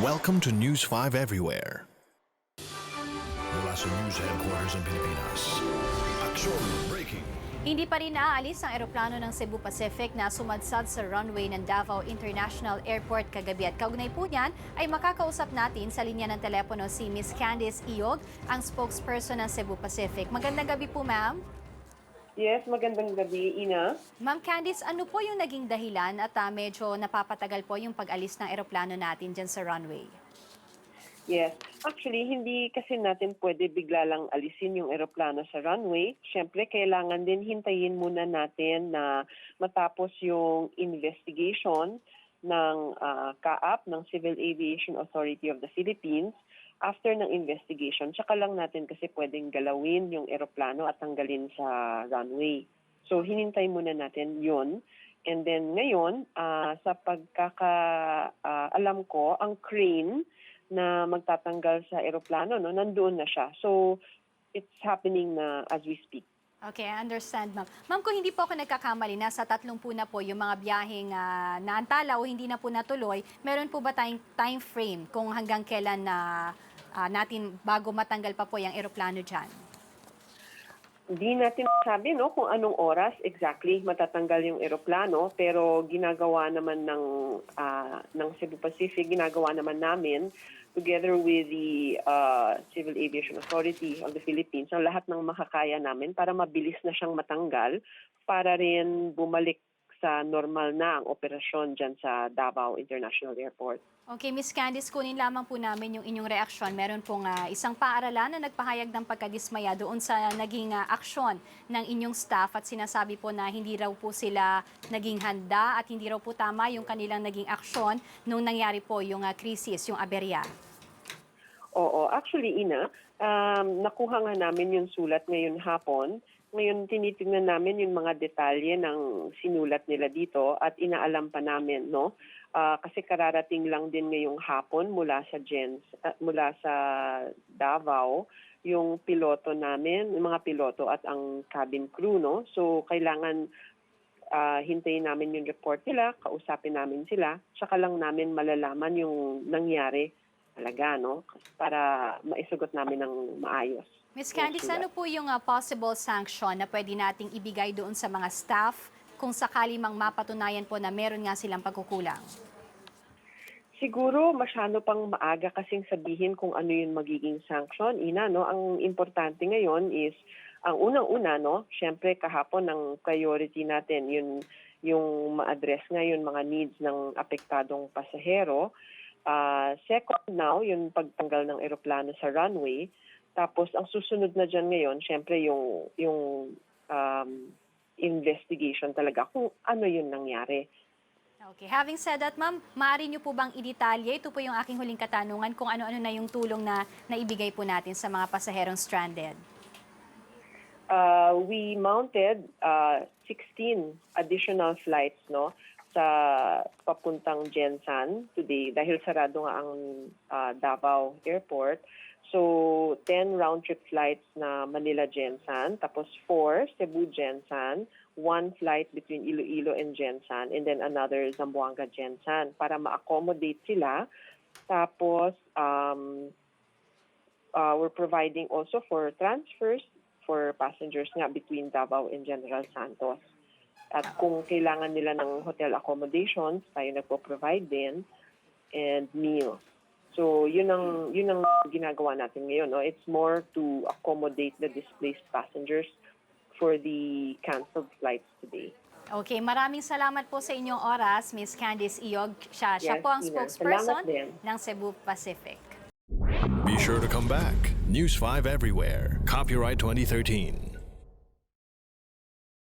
Welcome to News 5 Everywhere. Mula sa News Headquarters ng Pilipinas. Aksyon Breaking. Hindi pa rin naaalis ang eroplano ng Cebu Pacific na sumadsad sa runway ng Davao International Airport kagabi at kaugnay po niyan ay makakausap natin sa linya ng telepono si Miss Candice Iog, ang spokesperson ng Cebu Pacific. Magandang gabi po, ma'am. Yes, magandang gabi, Ina. Ma'am Candice, ano po yung naging dahilan at ah, medyo napapatagal po yung pag-alis ng eroplano natin dyan sa runway? Yes. Actually, hindi kasi natin pwede bigla lang alisin yung eroplano sa runway. Siyempre, kailangan din hintayin muna natin na matapos yung investigation ng ah, CAAP, ng Civil Aviation Authority of the Philippines. After ng investigation, tsaka lang natin kasi pwedeng galawin yung eroplano at tanggalin sa runway. So, hinintay muna natin yun. And then ngayon, ah, sa pagkaka ah, alam ko, ang crane na magtatanggal sa eroplano, no, nandoon na siya. So, it's happening na as we speak. Okay, I understand, ma'am. Ma'am, kung hindi po ako nagkakamali, nasa tatlong po na po yung mga biyaheng uh, naantala o hindi na po natuloy, meron po ba tayong time frame kung hanggang kailan na ah, natin bago matanggal pa po yung eroplano dyan? Hindi natin sabi no kung anong oras exactly matatanggal yung eroplano pero ginagawa naman ng ah, ng Cebu Pacific ginagawa naman namin together with the ah, Civil Aviation Authority of the Philippines ang lahat ng makakaya namin para mabilis na siyang matanggal para rin bumalik sa normal na ang operasyon dyan sa Davao International Airport. Okay, Miss Candice, kunin lamang po namin yung inyong reaksyon. Meron pong ah, isang paaralan na nagpahayag ng pagkadismaya doon sa naging ah, aksyon ng inyong staff at sinasabi po na hindi raw po sila naging handa at hindi raw po tama yung kanilang naging aksyon nung nangyari po yung ah, krisis, yung aberya. Oo, actually, Ina, um, nakuha nga namin yung sulat ngayon hapon. Ngayon, tinitingnan namin yung mga detalye ng sinulat nila dito at inaalam pa namin, no? Ah, kasi kararating lang din ngayong hapon mula sa Gens, ah, mula sa Davao, yung piloto namin, yung mga piloto at ang cabin crew, no? So, kailangan ah, hintayin namin yung report nila, kausapin namin sila, tsaka lang namin malalaman yung nangyari talaga, no? Para maisugot namin ng maayos. Miss Candice, ano po yung ah, possible sanction na pwede nating ibigay doon sa mga staff kung sakali mang mapatunayan po na meron nga silang pagkukulang? Siguro masyado pang maaga kasing sabihin kung ano yung magiging sanction. Ina, no? Ang importante ngayon is, ang unang-una, no? Siyempre, kahapon ang priority natin, yun, yung ma-address ngayon mga needs ng apektadong pasahero. Ah, second now, yung pagtanggal ng eroplano sa runway. Tapos, ang susunod na dyan ngayon, siyempre, yung, yung um, investigation talaga kung ano yung nangyari. Okay, having said that, ma'am, maaari niyo po bang idetalye? Ito po yung aking huling katanungan kung ano-ano na yung tulong na naibigay po natin sa mga pasaherong stranded. uh, we mounted uh, 16 additional flights no sa papuntang Jensan today dahil sarado nga ang uh, Davao Airport. So 10 round trip flights na Manila Jensan, tapos 4 Cebu Jensan, one flight between Iloilo and Jensan and then another Zamboanga Jensan para ma-accommodate sila. Tapos um, uh, we're providing also for transfers for passengers nga between Davao and General Santos. At kung kailangan nila ng hotel accommodations, tayo nagpo-provide din and meals. So, yun ang yun ang ginagawa natin ngayon, no? It's more to accommodate the displaced passengers for the canceled flights today. Okay, maraming salamat po sa inyong oras, Miss Candice Iog. Siya, siya Yes, po ang Ina. spokesperson ng Cebu Pacific. Be sure to come back. News 5 Everywhere. Copyright 2013.